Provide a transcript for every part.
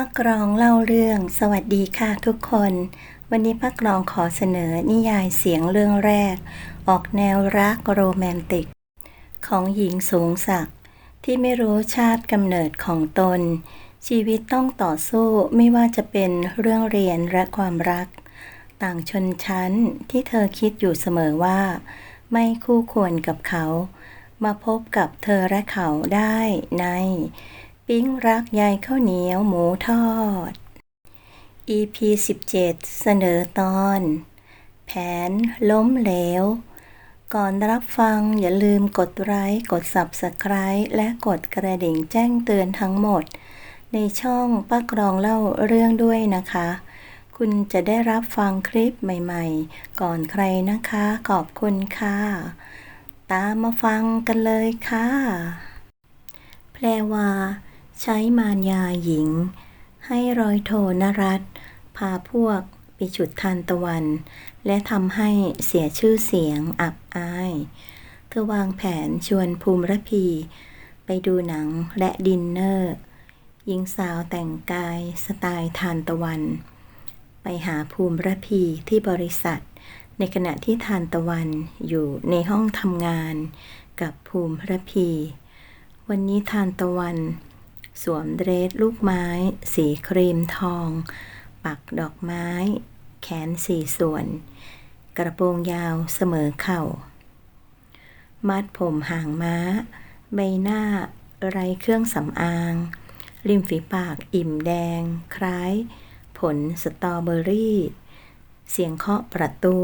ป้ากรองเล่าเรื่อง สวัสดีค่ะทุกคน วันนี้ป้ากรองขอเสนอนิยายเสียงเรื่องแรก ออกแนวรักโรแมนติก ของหญิงสูงศักดิ์ที่ไม่รู้ชาติกำเนิดของตน ชีวิตต้องต่อสู้ไม่ว่าจะเป็นเรื่องเรียนและความรัก ต่างชนชั้นที่เธอคิดอยู่เสมอว่า ไม่คู่ควรกับเขา มาพบกับเธอและเขาได้ใน ปิ๊งรักยายข้าวเหนียวหมูทอด EP 17 เสนอตอน แผนล้มเหลว ก่อนรับฟังอย่าลืมกดไลค์กด Subscribe และกดกระดิ่งแจ้งเตือนทั้งหมด ในช่องป้ากรองเล่าเรื่องด้วยนะคะ คุณจะได้รับฟังคลิปใหม่ๆ ก่อนใครนะคะ ขอบคุณค่ะ ตามมาฟังกันเลยค่ะ แพรวา ใช้มารยาหญิง ให้รอยโทนรัตพาพวกไปฉุดทานตะวัน และทำให้เสียชื่อเสียงอับอาย เธอวางแผนชวนภูมิระพี ไปดูหนังและดินเนอร์หญิงสาวแต่งกายสไตล์ทานตะวัน ไปหาภูมิระพีที่บริษัท ในขณะที่ทานตะวันอยู่ในห้องทำงานกับภูมิระพี วันนี้ทานตะวัน สวมเดรสลูกไม้ สีครีมทอง ปักดอกไม้ แขนสี่ส่วน กระโปรงยาวเสมอเข่า มัดผมหางม้า ใบหน้าไรเครื่องสำอาง ริมฝีปากอิ่มแดง คล้าย ผลสตรอเบอรี่ เสียงเคาะประตู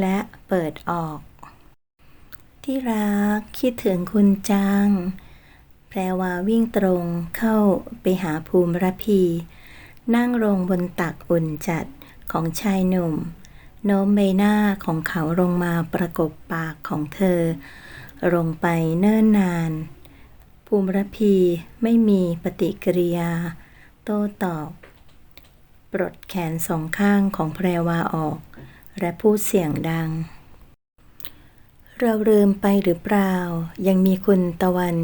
และเปิดออก ที่รักคิดถึงคุณจัง แพรวาวิ่งตรงเข้าไปหาภูมิระพี นั่งลงบนตักอุ่นจัดของชายหนุ่ม โน้มใบหน้าของเขาลงมาประกบปากของเธอ ลงไปเนิ่นนาน ภูมิระพีไม่มีปฏิกิริยา โต้ตอบ ปลดแขนสองข้างของแพรวาออก และพูดเสียงดัง เราลืมไปหรือเปล่า ยังมีคุณตะวัน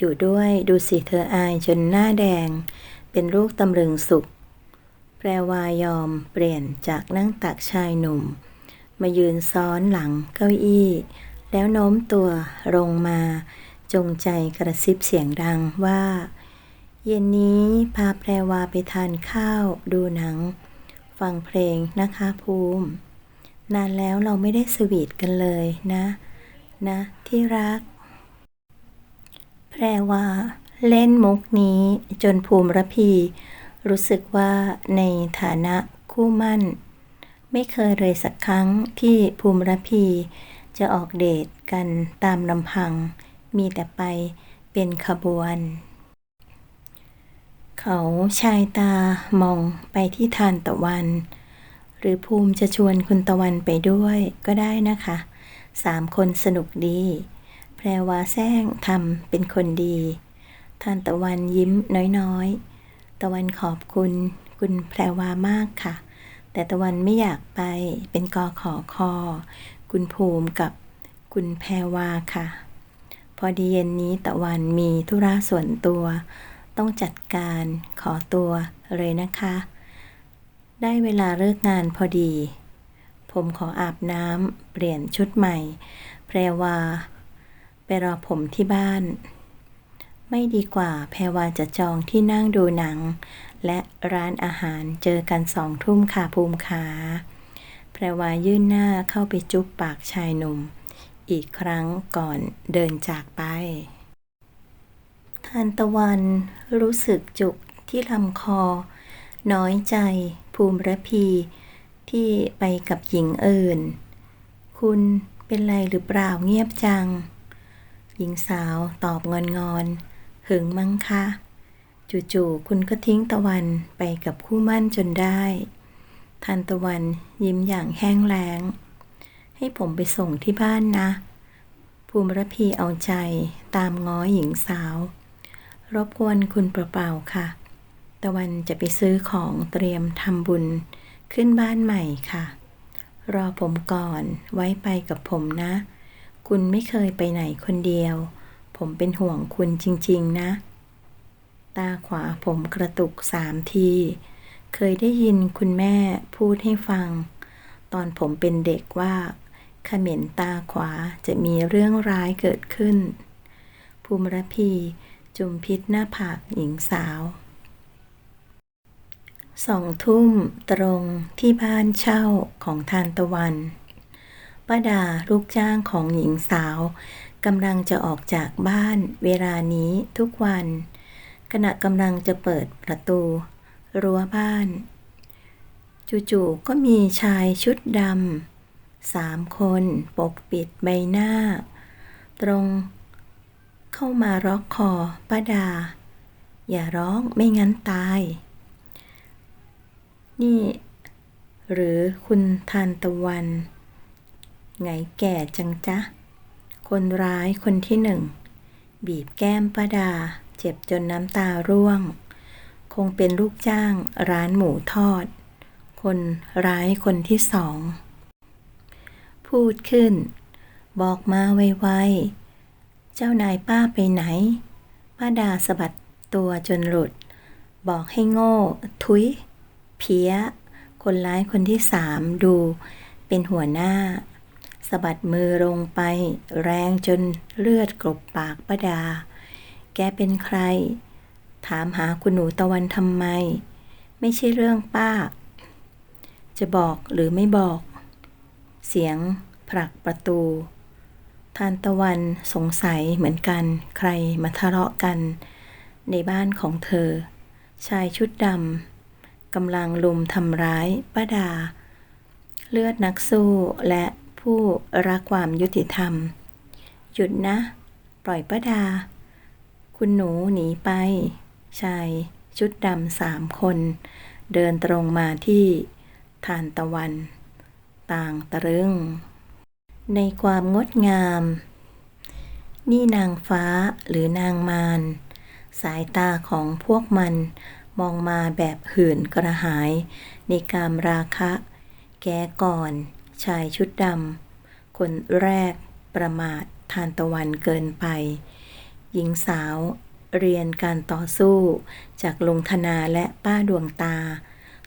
อยู่ด้วยดูสิเธออายจนหน้าแดง เป็นลูกตำลึงสุข แปรวายอมเปลี่ยนจากนั่งตักชายหนุ่ม มายืนซ้อนหลังเก้าอี้ แล้วโน้มตัวลงมา จงใจกระซิบเสียงดังว่า เย็นนี้พาแปรวาไปทานข้าวดูหนัง ฟังเพลงนะคะภูมิ นานแล้วเราไม่ได้สวีทกันเลยนะ นะที่รัก รว่าเล่นมุกนี้จนภูมิระพี รู้สึกว่าในฐานะคู่มั่น ไม่เคยเลยสักครั้งที่ภูมิระพี จะออกเดทกันตามลำพัง มีแต่ไปเป็นขบวน เขาชายตามองไปที่ทานตะวัน หรือภูมิจะชวนคุณตะวันไปด้วยก็ได้นะคะสามคนสนุกดี แพรวาแซงทำเป็นคนดีทานตะวันยิ้มน้อยๆ ตะวันขอบคุณ คุณแพรวามากค่ะ แต่ตะวันไม่อยากไปเป็นกอขอคอ คุณภูมิกับคุณแพรวาค่ะ พอดีเย็นนี้ตะวันมีธุระส่วนตัว ต้องจัดการขอตัวเลยนะคะ ได้เวลาเลิกงานพอดี ผมขออาบน้ำเปลี่ยนชุดใหม่ แพรวา ไปรอผมที่บ้าน ไม่ดีกว่าแพรวาจะจองที่นั่งดูหนัง และร้านอาหารเจอกันสองทุ่มค่ะภูมิขาแพรวายื่นหน้าเข้าไปจุ๊บปากชายหนุ่ม อีกครั้งก่อนเดินจากไปทานตะวันรู้สึกจุกที่ลำคอ น้อยใจ ภูมิระพี ที่ไปกับหญิงอื่น คุณเป็นไรหรือเปล่าเงียบจัง หญิงสาวตอบงอนงอนหึงมั้งคะจู่ๆคุณก็ทิ้งตะวันไปกับคู่มั่นจนได้ทานตะวันยิ้มอย่างแห้งแล้ง ให้ผมไปส่งที่บ้านนะ ภูมิรพีเอาใจตามง้อหญิงสาว รบกวนคุณเปล่าๆค่ะ ตะวันจะไปซื้อของเตรียมทำบุญขึ้นบ้านใหม่ค่ะ รอผมก่อนไว้ไปกับผมนะ คุณไม่เคยไปไหนคนเดียว ผมเป็นห่วงคุณจริง ๆ นะ ตาขวาผมกระตุกสามที เคยได้ยินคุณแม่พูดให้ฟัง ตอนผมเป็นเด็กว่าเขม็นตาขวาจะมีเรื่องร้ายเกิดขึ้น ภูมิรพีจุมพิษหน้าผากหญิงสาวสองทุ่มตรงที่บ้านเช่าของทานตะวัน ป้าดาลูกจ้างของหญิงสาวกำลังจะออกจากบ้านเวลานี้ทุกวัน ขณะกำลังจะเปิดประตู รั้วบ้าน จู่ๆก็มีชายชุดดำสามคนปกปิดใบหน้า ตรง เข้ามาร็อกคอป้าดา อย่าร้องไม่งั้นตาย นี่ หรือคุณทานตะวัน ไงแก่จังจ๊ะ คนร้ายคนที่หนึ่ง บีบแก้มป้าดา เจ็บจนน้ำตาร่วง คงเป็นลูกจ้างร้านหมูทอด คนร้ายคนที่สอง พูดขึ้น บอกมาไวๆ เจ้านายป้าไปไหน ป้าดาสะบัดตัวจนหลุด บอกให้โง่ ทุย เพี้ย คนร้ายคนที่สามดูเป็นหัวหน้า สะบัดมือลงไป แรงจนเลือดกลบปากป้าดา แกเป็นใคร ถามหาคุณหนูตะวันทำไม ไม่ใช่เรื่องป้า จะบอกหรือไม่บอก เสียงผลักประตูทานตะวันสงสัยเหมือนกันใครมาทะเลาะกัน ในบ้านของเธอ ชายชุดดำกำลังลุมทำร้ายป้าดา เลือดนักสู้และ ผู้รักความยุติธรรม หยุดนะ ปล่อยป้าดา คุณหนูหนีไป ชาย ชุดดำสามคน เดินตรงมาที่ทานตะวัน ต่างตะลึง ในความงดงาม นี่นางฟ้าหรือนางมารสายตาของพวกมันมองมาแบบหื่นกระหาย ในกามราคะ แกก่อน ชายชุดดำคนแรกประมาททานตะวันเกินไป หญิงสาวเรียนการต่อสู้จากลุงธนาและป้าดวงตา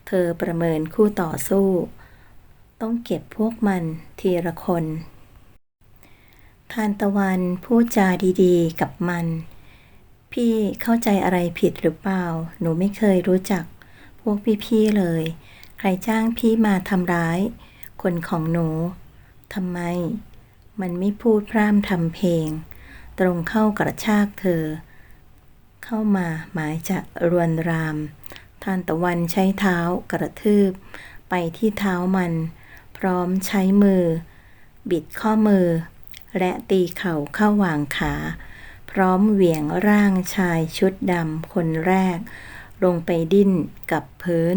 เธอประเมินคู่ต่อสู้ ต้องเก็บพวกมันทีละคน ทานตะวันพูดจาดีๆ กับมัน พี่เข้าใจอะไรผิดหรือเปล่า หนูไม่เคยรู้จัก พวกพี่ๆเลย ใครจ้างพี่มาทำร้าย คนของหนูทำไม มันไม่พูดพร่ำทำเพลง ตรงเข้ากระชากเธอ เข้ามาหมายจะรวนรามทานตะวันใช้เท้ากระทืบ ไปที่เท้ามัน พร้อมใช้มือ บิดข้อมือ และตีเข่าเข้าหว่างขา พร้อมเหวี่ยงร่างชายชุดดำคนแรก ลงไปดิ้นกับพื้น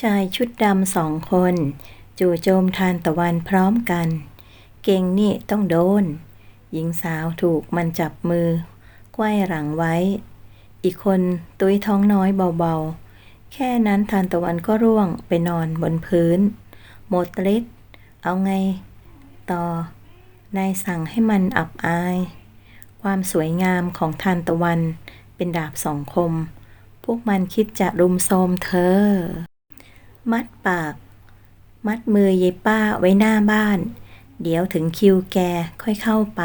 ชายชุดดำสองคน จู่โจมทานตะวันพร้อมกัน เก่งนี่ต้องโดน หญิงสาวถูกมันจับมือไขว้หลังไว้ อีกคนตุ้ยท้องน้อยเบาๆ แค่นั้นทานตะวันก็ร่วงไปนอนบนพื้น หมดฤทธิ์เอาไง ต่อนายสั่งให้มันอับอาย ความสวยงามของทานตะวันเป็นดาบสองคม พวกมันคิดจะรุมโทมเธอ มัดปาก มัดมือยายป้าไว้หน้าบ้าน เดี๋ยวถึงคิวแกค่อยเข้าไป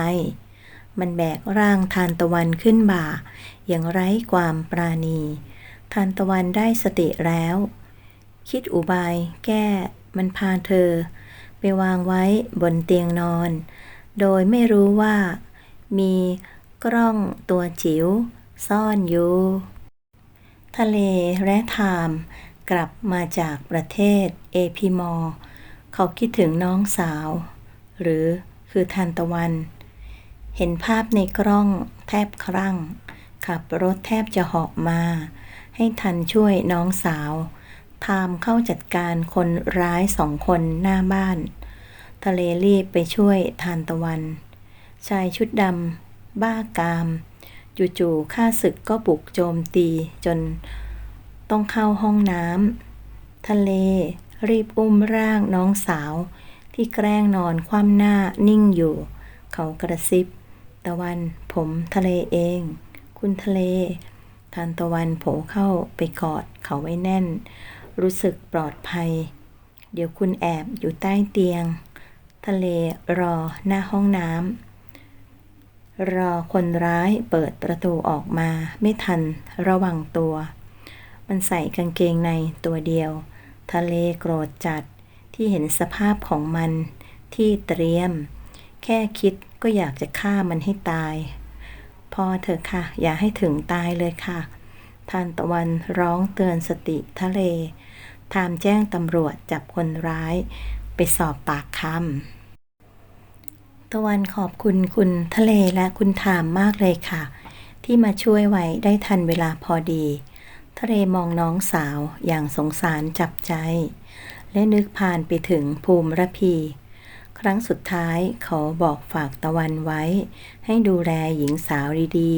มันแบกร่างทานตะวันขึ้นบ่า อย่างไร้ความปราณี ทานตะวันได้สติแล้ว คิดอุบายแก้มันพาเธอ ไปวางไว้บนเตียงนอน โดยไม่รู้ว่า มีกล้องตัวจิ๋วซ่อนอยู่ ทะเลและไทม์ กลับมาจากประเทศเอพิมอร์เขาคิดถึงน้องสาว หรือคือทันตะวัน เห็นภาพในกล้องแทบครั่ง ขับรถแทบจะเหาะมา ให้ทันช่วยน้องสาวทามเข้าจัดการคนร้ายสองคนหน้าบ้าน ทะเลรีบไปช่วยทานตะวัน ชายชุดดำบ้ากาม จู่ๆข้าศึกก็บุกโจมตีจน ต้องเข้าห้องน้ำทะเล รีบอุ้มร่างน้องสาว ที่แกล้งนอนคว่ำหน้านิ่งอยู่ เขากระซิบ ตะวันผมทะเลเอง คุณทะเลทานตะวันโผล่เข้าไปกอดเขาไว้แน่น รู้สึกปลอดภัย เดี๋ยวคุณแอบอยู่ใต้เตียง ทะเลรอหน้าห้องน้ำรอคนร้ายเปิดประตูออกมาไม่ทันระวังตัว มันใส่กางเกงในตัวเดียว ทะเลโกรธจัดที่เห็นสภาพของมันที่เตรียม แค่คิดก็อยากจะฆ่ามันให้ตาย พอเถอะค่ะ อย่าให้ถึงตายเลยค่ะทานตะวันร้องเตือนสติทะเลทามแจ้งตำรวจจับคนร้าย ไปสอบปากคำตะวันขอบคุณคุณทะเลและคุณถามมากเลยค่ะ ที่มาช่วยไว้ได้ทันเวลาพอดี ทะเลมองน้องสาวอย่างสงสารจับใจ และนึกผ่านไปถึงภูมิระพี ครั้งสุดท้ายเขาบอกฝากตะวันไว้ ให้ดูแลหญิงสาวดี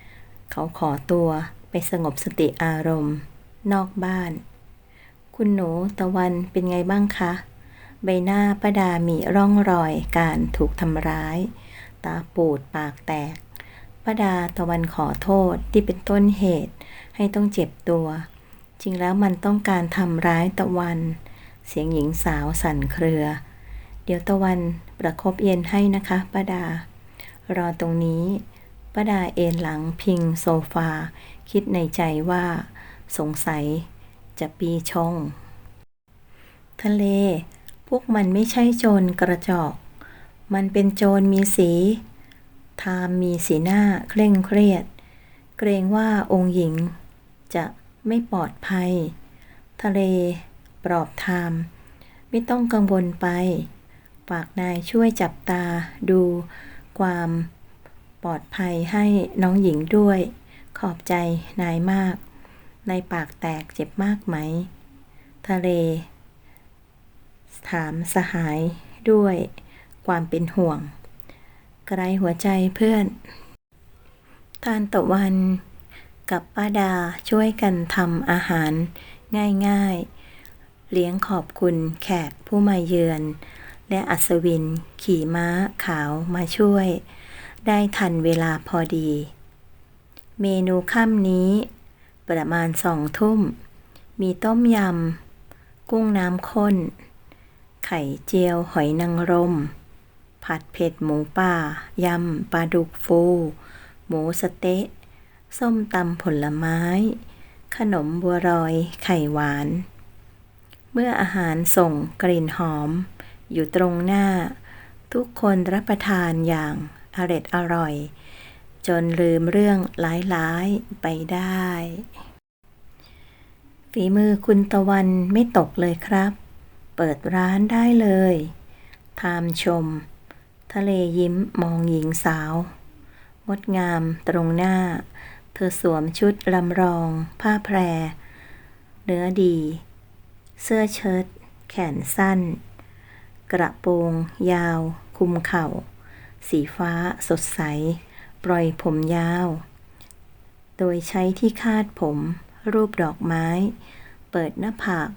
ๆ เขาขอตัวไปสงบสติอารมณ์ นอกบ้าน คุณหนูตะวันเป็นไงบ้างคะ ใบหน้าป้าดามีร่องรอยการถูกทำร้าย ตาปูดปากแตกป้าดาตะวันขอโทษที่เป็นต้นเหตุ ให้ต้องเจ็บตัว จริงแล้วมันต้องการทำร้ายตะวัน เสียงหญิงสาวสั่นเครือ เดี๋ยวตะวันประคบเย็นให้นะคะป้าดา รอตรงนี้ป้าดาเอนหลังพิงโซฟา คิดในใจว่า สงสัยจะปีชงทะเล พวกมันไม่ใช่โจรกระจอก มันเป็นโจรมีสี ทามมีสีหน้าเคร่งเครียด เกรงว่าองค์หญิง จะไม่ปลอดภัย ทะเล ปลอบทามไม่ต้องกังวลไป ฝากนายช่วยจับตาดู ความปลอดภัยให้น้องหญิงด้วย ขอบใจนายมาก ในปากแตกเจ็บมากไหม ทะเล ถามสหายด้วย ความเป็นห่วงไกลหัวใจเพื่อน ทานตะวัน กับป้าดาช่วยกันทำอาหารง่ายๆ เลี้ยงขอบคุณแขกผู้มาเยือน และอัศวินขี่ม้าขาวมาช่วย ได้ทันเวลาพอดี เมนูค่ำนี้ ประมาณสองทุ่ม มีต้มยำ กุ้งน้ำข้น ไข่เจียวหอยนางรม ผัดเผ็ดหมูป่า ยำปลาดุกฟู หมูสเต๊ะ ส้มตำผลไม้ ขนมบัวรอย ไข่หวาน เมื่ออาหารส่งกลิ่นหอม อยู่ตรงหน้า ทุกคนรับประทานอย่างอร็ดอร่อย จนลืมเรื่องร้ายๆไปได้ ฝีมือคุณตะวันไม่ตกเลยครับ เปิดร้านได้เลยทามชม ทะเลยิ้มมองหญิงสาว งดงามตรงหน้า เธอสวมชุดลำรอง ผ้าแพร เนื้อดี เสื้อเชิ้ตแขนสั้น กระโปรง ยาว คุมเข่า สีฟ้าสดใส ปล่อยผมยาว โดยใช้ที่คาดผม รูปดอกไม้ เปิดหน้าผาก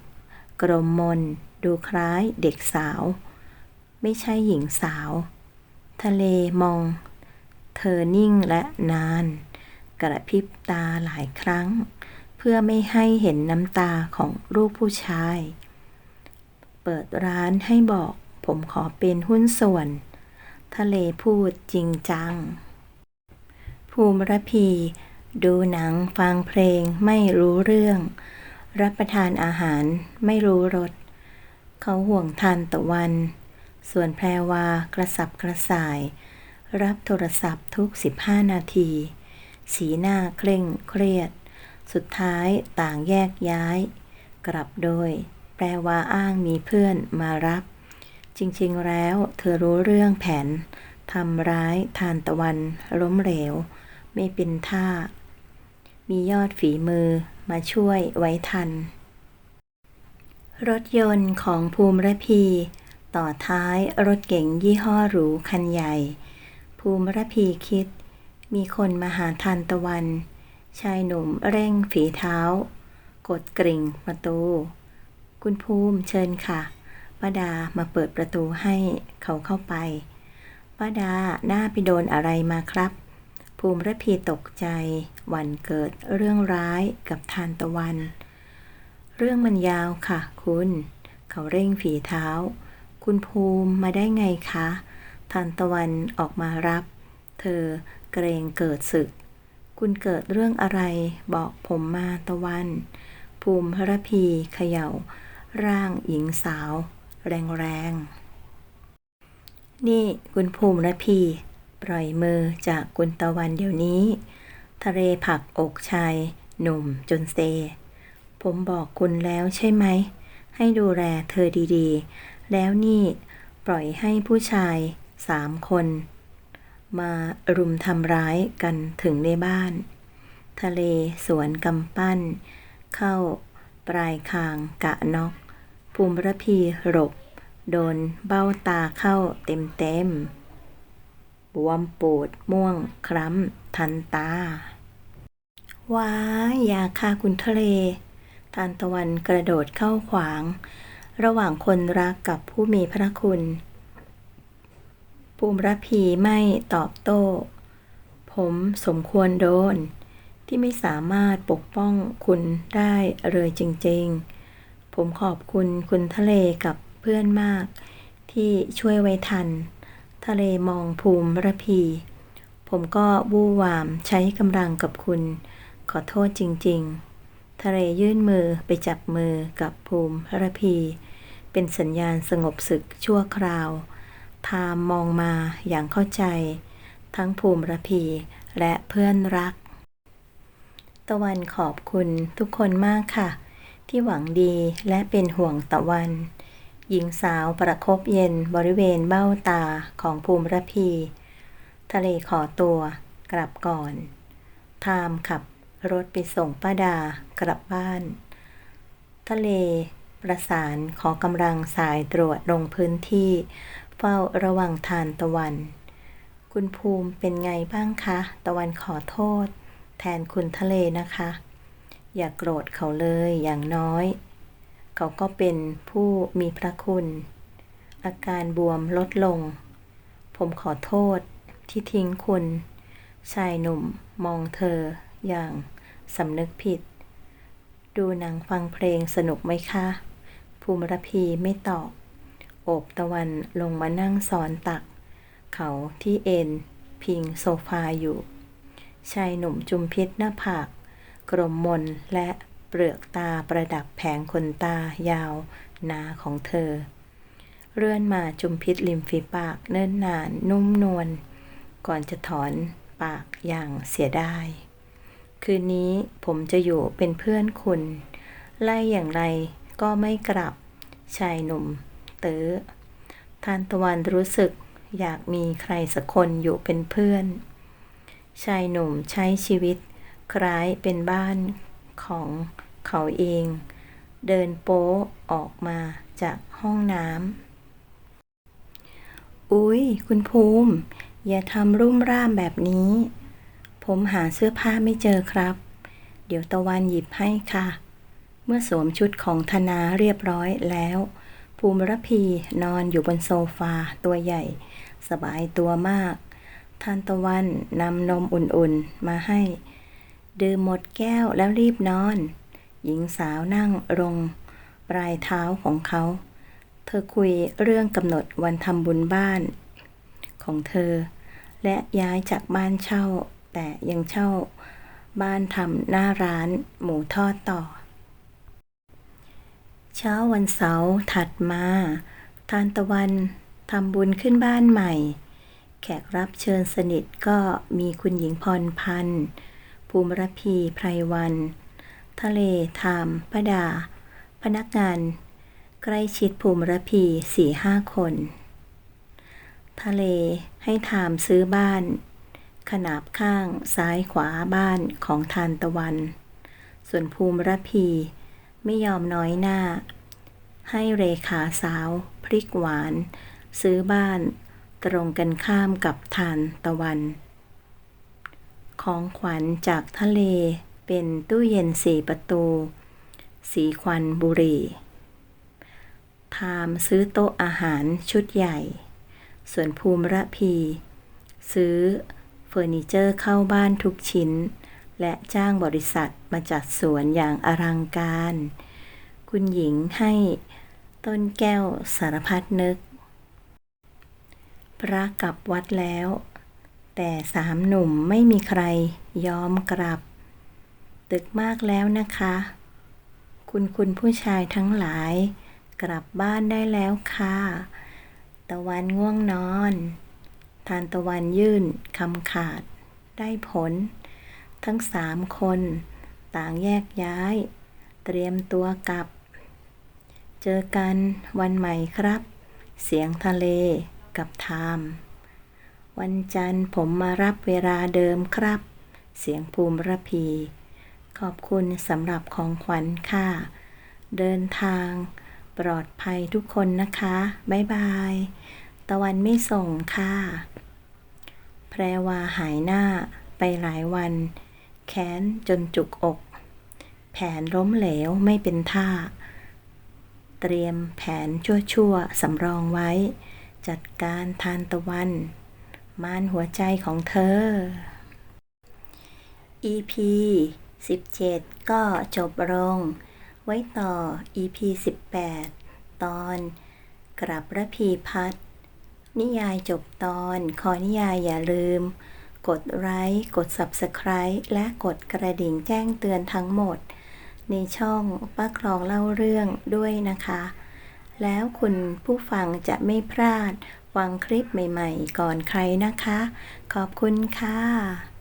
กลมมน ดูคล้ายเด็กสาว ไม่ใช่หญิงสาว ทะเลมอง เธอนิ่งและนาน กระพริบตาหลายครั้ง เพื่อไม่ให้เห็นน้ำตาของลูกผู้ชาย เปิดร้านให้บอกผมขอเป็นหุ้นส่วน ทะเลพูดจริงจัง ภูมิรพี ดูหนังฟังเพลงไม่รู้เรื่อง รับประทานอาหารไม่รู้รสเขาห่วงทานตะวัน ส่วนแพรวากระสับกระส่าย รับโทรศัพท์ทุก 15 นาที สีหน้าเคร่งเครียด สุดท้ายต่างแยกย้าย กลับโดย แปลว่าอ้างมีเพื่อนมารับ จริงๆแล้วเธอรู้เรื่องแผนทำร้ายทานตะวันล้มเหลว ไม่เป็นท่า มียอดฝีมือมาช่วยไว้ทัน รถยนต์ของภูมิระพี ต่อท้ายรถเก๋งยี่ห้อหรูคันใหญ่ ภูมิระพีคิด มีคนมาหาทานตะวัน ชายหนุ่มเร่งฝีเท้า กดกริ่งประตู คุณภูมิเชิญค่ะป้าดามาเปิดประตูให้เขาเข้าไปป้าดาหน้าไปโดนอะไรมาครับ ภูมิระพีตกใจ หวันเกิดเรื่องร้ายกับทานตะวัน เรื่องมันยาวค่ะ คุณ เขาเร่งฝีเท้า คุณภูมิมาได้ไงคะ ทานตะวันออกมารับ เธอ เกรงเกิดศึก คุณเกิดเรื่องอะไร บอกผมมาตะวัน ภูมิพระพีเขย่า ร่างหญิงสาว แรงๆนี่คุณภูมิระพี ปล่อยมือจากคุณตะวันเดี๋ยวนี้ ทะเลผักอกชายหนุ่มจนเซ ผมบอกคุณแล้วใช่ไหม ให้ดูแลเธอดีๆ แล้วนี่ปล่อยให้ผู้ชายสามคน มารุมทำร้ายกันถึงในบ้าน ทะเลสวนกำปั้น เข้าปลายคางกะนกภูมิระพีหลบโดนเบ้าตาเข้าเต็มเต็มบวมปูดม่วงคล้ำทันตา ว้ายยาฆ่าคุณทะเล ทานตะวันกระโดดเข้าขวาง ระหว่างคนรักกับผู้มีพระคุณ ภูมิรพีไม่ตอบโต้ ผมสมควรโดน ที่ไม่สามารถปกป้องคุณได้เลยจริง ๆ ผมขอบคุณคุณทะเลกับเพื่อนมาก ที่ช่วยไว้ทัน ทะเลมองภูมิระพี ผมก็วู่วามใช้กำลังกับคุณ ขอโทษจริง ๆ ทะเลยื่นมือไปจับมือกับภูมิระพี เป็นสัญญาณสงบศึกชั่วคราว ทามมองมาอย่างเข้าใจ ทั้งภูมิระพีและเพื่อนรัก ตะวันขอบคุณทุกคนมากค่ะ ที่หวังดีและเป็นห่วงตะวัน หญิงสาวประคบเย็นบริเวณเบ้าตาของภูมิระพี ทะเลขอตัวกลับก่อน ทามขับรถไปส่งป้าดากลับบ้าน ทะเลประสานขอกำลังสายตรวจลงพื้นที่ เฝ้าระวังทานตะวัน คุณภูมิเป็นไงบ้างคะ ตะวันขอโทษ แทนคุณทะเลนะคะ อย่ากโกรธเขาเลยอย่างน้อย เขาก็เป็นผู้มีพระคุณ อาการบวมลดลง ผมขอโทษที่ทิ้งคุณ ชายหนุ่มมองเธออย่างสำนึกผิด ดูหนังฟังเพลงสนุกไหมคะ ภูมิรพีไม่ตอบ โอบตะวันลงมานั่งสอนตัก เขาที่เอ็น พิงโซฟาอยู่ ชายหนุ่มจุมพิษหน้าผาก กลมมนและเปลือกตาประดับแผงขนตายาวหนาของเธอ เลื่อนมาจุมพิษริมฝีปากเนิ่นนานนุ่มนวลก่อนจะถอนปากอย่างเสียดาย คืนนี้ผมจะอยู่เป็นเพื่อนคุณ ไล่อย่างไรก็ไม่กลับ ชายหนุ่ม เต๋อทานตะวันรู้สึกอยากมีใครสักคนอยู่เป็นเพื่อน ชายหนุ่มใช้ชีวิต คล้ายเป็นบ้านของเขาเอง เดินโป๊ออกมาจากห้องน้ำอุ๊ย คุณภูมิ อย่าทำรุ่มร่ามแบบนี้ ผมหาเสื้อผ้าไม่เจอครับ เดี๋ยวตะวันหยิบให้ค่ะ เมื่อสวมชุดของธนาเรียบร้อยแล้ว ภูมิรพีนอนอยู่บนโซฟาตัวใหญ่ สบายตัวมาก ทานตะวันนำนมอุ่นๆมาให้ ดื่มหมดแก้วแล้วรีบนอน หญิงสาวนั่งลง ปลายเท้าของเขา เธอคุยเรื่องกำหนดวันทำบุญบ้าน ของเธอ และย้ายจากบ้านเช่า แต่ยังเช่า บ้านทำหน้าร้านหมูทอดต่อ เช้าวันเสาร์ถัดมา ทานตะวันทำบุญขึ้นบ้านใหม่ แขกรับเชิญสนิทก็มีคุณหญิงพรพันธ์ภูมิรพีไพรวัน ทะเลทามป้าดา พนักงาน ใกล้ชิดภูมิรพีสี่ห้าคน ทะเลให้ทามซื้อบ้าน ขนาบข้างซ้ายขวาบ้านของทานตะวัน ส่วนภูมิรพี ไม่ยอมน้อยหน้า ให้เรขาสาวพริกหวาน ซื้อบ้านตรงกันข้ามกับทานตะวัน ของขวัญจากทะเลเป็นตู้เย็นสี่ประตู สีควันบุรี่ทามซื้อโต๊ะอาหารชุดใหญ่ ส่วนภูมิระพี ซื้อเฟอร์นิเจอร์เข้าบ้านทุกชิ้น และจ้างบริษัทมาจัดสวนอย่างอลังการ คุณหญิงให้ต้นแก้วสารพัดนึก พระกลับวัดแล้ว แต่สามหนุ่มไม่มีใครยอมกลับ ตึกมากแล้วนะคะ คุณคุณผู้ชายทั้งหลาย กลับบ้านได้แล้วค่ะ ตะวันง่วงนอน ทานตะวันยื่นคำขาดได้ผล ทั้งสามคน ต่างแยกย้าย เตรียมตัวกลับ เจอกันวันใหม่ครับ เสียงทะเลกับไทม์วันจันทร์ผมมารับเวลาเดิมครับ เสียงภูมิระพี ขอบคุณสำหรับของขวัญค่ะ เดินทางปลอดภัยทุกคนนะคะ บ๊ายบาย ตะวันไม่ส่งค่ะ แพรวาหายหน้าไปหลายวัน แค้นจนจุกอก แผนล้มเหลวไม่เป็นท่า เตรียมแผนชั่วๆสำรองไว้ จัดการทานตะวัน มานหัวใจของเธอ EP 17 ก็จบลง ไว้ต่อ EP 18 ตอนกลับระพีพัฒน์นิยายจบตอน ขอนิยายอย่าลืม กดไลค์ กด Subscribe และกดกระดิ่งแจ้งเตือนทั้งหมด ในช่องป้าคลองเล่าเรื่องด้วยนะคะ แล้วคุณผู้ฟังจะไม่พลาด ฟังคลิปใหม่ ๆ ก่อนใครนะคะ ขอบคุณค่ะ